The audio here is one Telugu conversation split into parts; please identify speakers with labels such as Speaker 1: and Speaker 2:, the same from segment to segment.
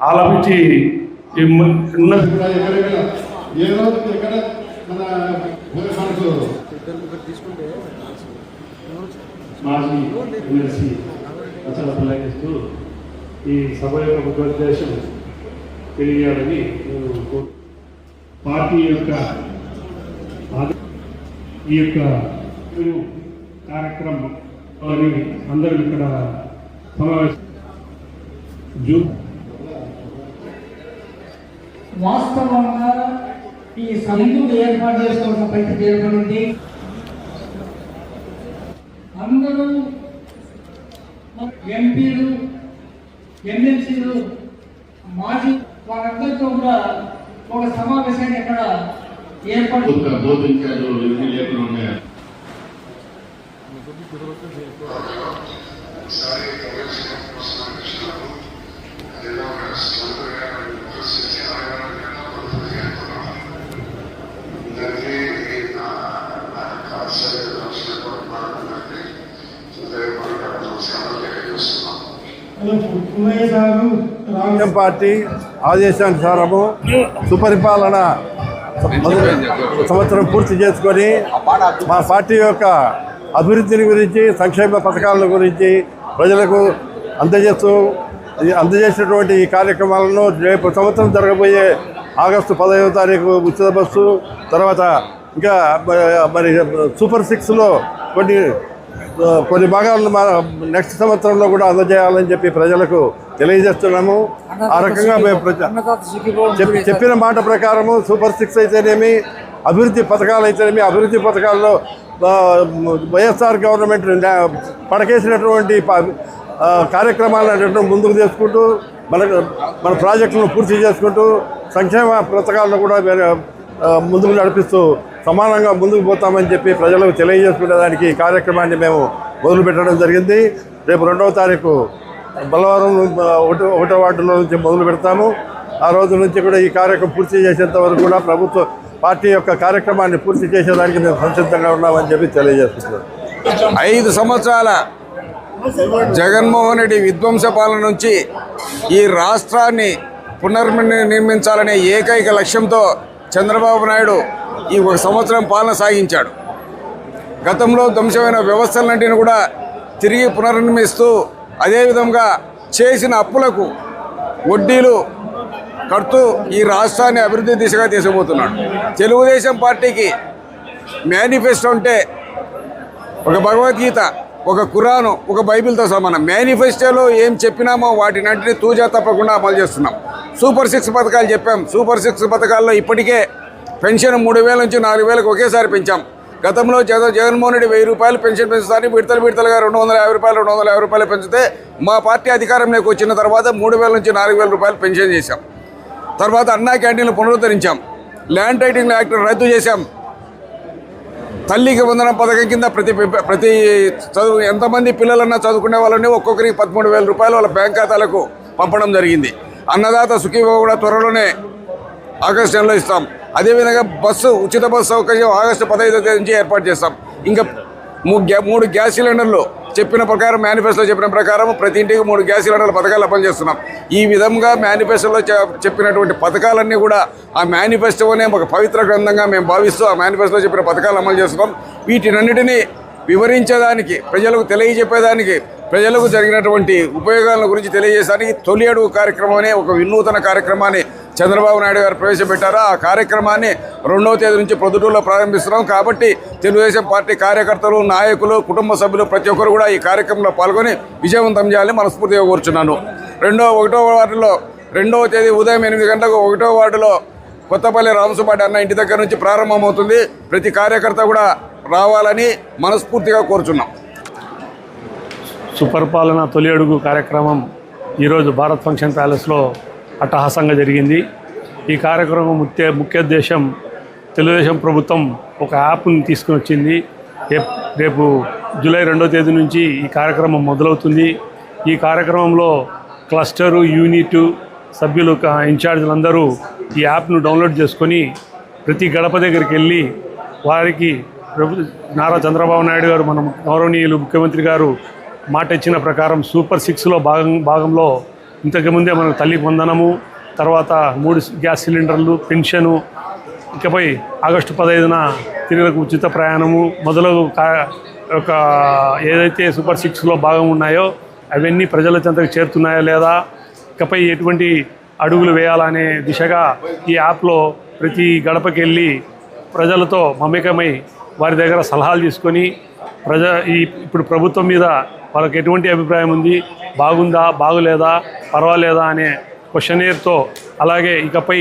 Speaker 1: ఆలపించి ఈ ఉన్న
Speaker 2: ఏ రోజు ఎక్కడ మన
Speaker 1: మాజీ ఎమ్మెల్సీ ఈ సభ యొక్క ముఖ్యోద్దేశం తెలియాలని నేను పార్టీ యొక్క ఈ యొక్క కార్యక్రమం అందరూ ఇక్కడ సమావేశం జూ
Speaker 3: వాస్తవంగా ఈ సంఘం ఏర్పాటు చేసుకోవాల్సిన పరిస్థితి ఏర్పడింది. అందరూ ఎంపీలు ఎమ్మెల్సీలు మాజీ వారందరితో కూడా ఒక సమావేశాన్ని ఇక్కడ ఏర్పాటు
Speaker 2: బోధించారు లేకుండా
Speaker 4: సీఎం పార్టీ ఆదేశానుసారము సుపరిపాలన సంవత్సరం పూర్తి చేసుకొని మా పార్టీ యొక్క అభివృద్ధిని గురించి సంక్షేమ పథకాల గురించి ప్రజలకు అందజేస్తూ అందజేసినటువంటి ఈ కార్యక్రమాలను రేపు సంవత్సరం జరగబోయే ఆగస్టు పదహైదవ తారీఖు ఉచిత బస్సు తర్వాత ఇంకా మరి సూపర్ సిక్స్లో కొన్ని కొన్ని భాగాలను నెక్స్ట్ సంవత్సరంలో కూడా అందజేయాలని చెప్పి ప్రజలకు తెలియజేస్తున్నాము. ఆ రకంగా మేము చెప్పిన మాట ప్రకారము సూపర్ సిక్స్ అయితేనేమి అభివృద్ధి పథకాలు అయితేనేమి అభివృద్ధి పథకాల్లో వైఎస్ఆర్ గవర్నమెంట్ పడకేసినటువంటి కార్యక్రమాలను ముందుకు తీసుకుంటూ మన మన ప్రాజెక్టులను పూర్తి చేసుకుంటూ సంక్షేమ పథకాలను కూడా ముందుకు నడిపిస్తూ సమానంగా ముందుకు పోతామని చెప్పి ప్రజలకు తెలియజేసుకునేదానికి ఈ కార్యక్రమాన్ని మేము మొదలుపెట్టడం జరిగింది. రేపు రెండవ తారీఖు బలవరం ఆ, ఒకటో ఒకటో వార్డులో నుంచి మొదలు పెడతాము. ఆ రోజు నుంచి కూడా ఈ కార్యక్రమం పూర్తి చేసేంత వరకు కూడా ప్రభుత్వ పార్టీ యొక్క కార్యక్రమాన్ని పూర్తి చేసేదానికి మేము సంసిద్ధంగా ఉన్నామని చెప్పి తెలియజేస్తున్నాం
Speaker 5: ఐదు సంవత్సరాల జగన్మోహన్ రెడ్డి విధ్వంస పాలన నుంచి ఈ రాష్ట్రాన్ని పునర్నిర్మించాలనే ఏకైక లక్ష్యంతో చంద్రబాబు నాయుడు ఈ ఒక సంవత్సరం పాలన సాగించాడు. గతంలో ధ్వంసమైన వ్యవస్థలన్నింటిని కూడా తిరిగి పునర్నిర్మిస్తూ అదేవిధంగా చేసిన అప్పులకు వడ్డీలు కడుతూ ఈ రాష్ట్రాన్ని అభివృద్ధి దిశగా తీసుకుపోతున్నాడు. తెలుగుదేశం పార్టీకి మేనిఫెస్టో అంటే ఒక భగవద్గీత ఒక కురాను ఒక బైబిల్తో సమానం. మేనిఫెస్టోలో ఏం చెప్పినామో వాటినంటిని తూజా తప్పకుండా అమలు చేస్తున్నాం. సూపర్ సిక్స్ పథకాలు చెప్పాం. సూపర్ సిక్స్ పథకాల్లో ఇప్పటికే పెన్షన్ మూడు వేల నుంచి నాలుగు వేలకు ఒకేసారి పెంచాం. గతంలో జగ జగన్మోహన్ రెడ్డి వెయ్యి రూపాయలు పెన్షన్ పెంచుతారని విడతలు విడతలుగా రెండు వందల యాభై రూపాయలు రెండు వందల యాభై రూపాయలు పెంచితే మా పార్టీ అధికారంలోకి వచ్చిన తర్వాత మూడు వేల నుంచి నాలుగు వేల రూపాయలు పెన్షన్ చేశాం. తర్వాత అన్నా క్యాంటీన్లు పునరుద్ధరించాం. ల్యాండ్ టైటింగ్ యాక్ట్ రద్దు చేశాం. తల్లికి వందనం పథకం కింద ప్రతి ప్రతి చదువు ఎంతమంది పిల్లలన్నా చదువుకునే వాళ్ళని ఒక్కొక్కరికి పదమూడు వేల రూపాయలు వాళ్ళ బ్యాంక్ ఖాతాలకు పంపడం జరిగింది. అన్నదాత సుఖీభవ కూడా త్వరలోనే ఆగస్టు నెలలో ఇస్తాం. అదేవిధంగా బస్సు ఉచిత బస్సు సౌకర్యం ఆగస్టు పదహైదో తేదీ నుంచి ఏర్పాటు చేస్తాం. ఇంకా మూ- గ్యా- మూడు గ్యాస్ సిలిండర్లు చెప్పిన ప్రకారం మేనిఫెస్టోలో చెప్పిన ప్రకారం ప్రతి ఇంటికి మూడు గ్యాస్ సిలిండర్ల పథకాలు అమలు చేస్తున్నాం ఈ విధంగా మేనిఫెస్టోలో చెప్పినటువంటి పథకాలన్నీ కూడా ఆ మేనిఫెస్టోనే ఒక పవిత్ర గ్రంథంగా మేము భావిస్తూ ఆ మేనిఫెస్టోలో చెప్పిన పథకాలు అమలు చేస్తున్నాం. వీటినన్నిటినీ వివరించేదానికి ప్రజలకు తెలియజెప్పేదానికి ప్రజలకు జరిగినటువంటి ఉపయోగాల గురించి తెలియజేయడానికి తొలి అడుగు కార్యక్రమం అనే ఒక వినూతన కార్యక్రమాన్ని చంద్రబాబు నాయుడు గారు ప్రవేశపెట్టారు? ఆ కార్యక్రమాన్ని రెండవ తేదీ నుంచి ప్రొద్దుటూరులో ప్రారంభిస్తున్నాం కాబట్టి తెలుగుదేశం పార్టీ కార్యకర్తలు నాయకులు కుటుంబ సభ్యులు ప్రతి ఒక్కరు కూడా ఈ కార్యక్రమంలో పాల్గొని విజయవంతం చేయాలని మనస్ఫూర్తిగా కోరుచున్నాను. రెండో ఒకటో వార్డులో రెండవ తేదీ ఉదయం ఎనిమిది గంటలకు ఒకటో వార్డులో కొత్తపల్లి రామసుబాటి అన్న ఇంటి దగ్గర నుంచి ప్రారంభమవుతుంది. ప్రతి కార్యకర్త కూడా రావాలని మనస్ఫూర్తిగా కోరుచున్నాం.
Speaker 1: సుపరిపాలన తొలి అడుగు కార్యక్రమం ఈరోజు భారత్ ఫంక్షన్ ప్యాలెస్లో అట్టహాసంగా జరిగింది. ఈ కార్యక్రమం ముఖ్య ముఖ్య ఉద్దేశం తెలుగుదేశం ప్రభుత్వం ఒక యాప్ని తీసుకుని వచ్చింది. రేపు రేపు జూలై రెండో తేదీ నుంచి ఈ కార్యక్రమం మొదలవుతుంది. ఈ కార్యక్రమంలో క్లస్టరు యూనిట్ సభ్యులు క- ఇన్ఛార్జీలందరూ ఈ యాప్ను డౌన్లోడ్ చేసుకొని ప్రతి గడప దగ్గరికి వెళ్ళి వారికి ప్రభు నారా చంద్రబాబు నాయుడు గారు మన గౌరవనీయులు ముఖ్యమంత్రి గారు మాట ఇచ్చిన ప్రకారం సూపర్ సిక్స్లో భాగం భాగంలో ఇంతకుముందే మనకు తల్లి వందనము తర్వాత మూడు గ్యాస్ సిలిండర్లు పెన్షను ఇకపై ఆగస్టు పదహైదున తిరుగులకు ఉచిత ప్రయాణము మొదలగు ఒక ఏదైతే సూపర్ సిక్స్లో భాగం ఉన్నాయో అవన్నీ ప్రజల చెంతకు చేరుతున్నాయా లేదా ఇకపై ఎటువంటి అడుగులు వేయాలనే దిశగా ఈ యాప్లో ప్రతి గడపకెళ్ళి ప్రజలతో మమేకమై వారి దగ్గర సలహాలు తీసుకొని ప్రజ ఈ ఇప్పుడు ప్రభుత్వం మీద వాళ్ళకి ఎటువంటి అభిప్రాయం ఉంది బాగుందా బాగులేదా పర్వాలేదా అనే క్వశ్చనేర్తో అలాగే ఇకపై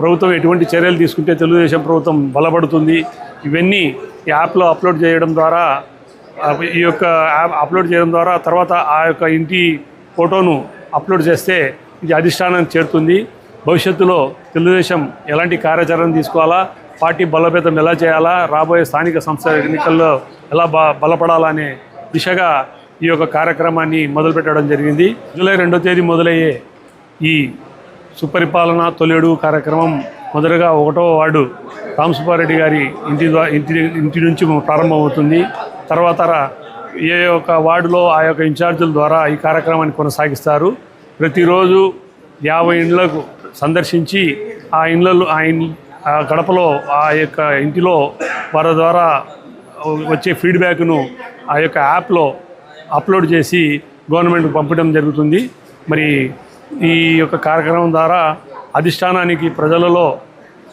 Speaker 1: ప్రభుత్వం ఎటువంటి చర్యలు తీసుకుంటే తెలుగుదేశం ప్రభుత్వం బలపడుతుంది. ఇవన్నీ ఈ యాప్లో అప్లోడ్ చేయడం ద్వారా ఈ యొక్క యాప్ అప్లోడ్ చేయడం ద్వారా తర్వాత ఆ యొక్క ఇంటి ఫోటోను అప్లోడ్ చేస్తే ఇది అధిష్టానానికి చేరుతుంది. భవిష్యత్తులో తెలుగుదేశం ఎలాంటి కార్యాచరణ తీసుకోవాలా పార్టీ బలోపేతం ఎలా చేయాలా రాబోయే స్థానిక సంస్థ ఎన్నికల్లో ఎలా బ బలపడాలనే దిశగా ఈ యొక్క కార్యక్రమాన్ని మొదలుపెట్టడం జరిగింది. జూలై రెండో తేదీ మొదలయ్యే ఈ సుపరిపాలన తొలి అడుగు కార్యక్రమం మొదటగా ఒకటో వార్డు రామసుబ్బారెడ్డి గారి ఇంటి ద్వారా ఇంటి ఇంటి నుంచి ప్రారంభమవుతుంది. తర్వాత ఏ యొక్క వార్డులో ఆ యొక్క ఇన్ఛార్జీల ద్వారా ఈ కార్యక్రమాన్ని కొనసాగిస్తారు. ప్రతిరోజు యాభై ఇండ్లకు సందర్శించి ఆ ఇండ్లలో ఆ ఆ గడపలో ఆ యొక్క ఇంటిలో వారి ద్వారా వచ్చే ఫీడ్బ్యాక్ను ఆ యొక్క యాప్లో అప్లోడ్ చేసి గవర్నమెంట్కి పంపడం జరుగుతుంది. మరి ఈ యొక్క కార్యక్రమం ద్వారా అధిష్టానానికి ప్రజలలో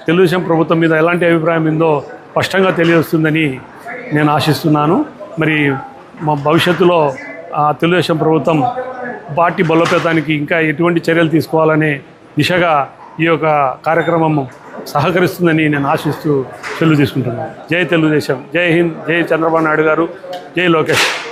Speaker 1: తెలుగుదేశం ప్రభుత్వం మీద ఎలాంటి అభిప్రాయం ఉందో స్పష్టంగా తెలియజేస్తుందని నేను ఆశిస్తున్నాను. మరి మా భవిష్యత్తులో ఆ తెలుగుదేశం ప్రభుత్వం పార్టీ బలోపేతానికి ఇంకా ఎటువంటి చర్యలు తీసుకోవాలనే దిశగా ఈ యొక్క కార్యక్రమం సహకరిస్తుందని నేను ఆశిస్తూ సెలవు తీసుకుంటున్నాను. జై తెలుగుదేశం. జై హింద్. జై చంద్రబాబు నాయుడు గారు. జై లోకేష్.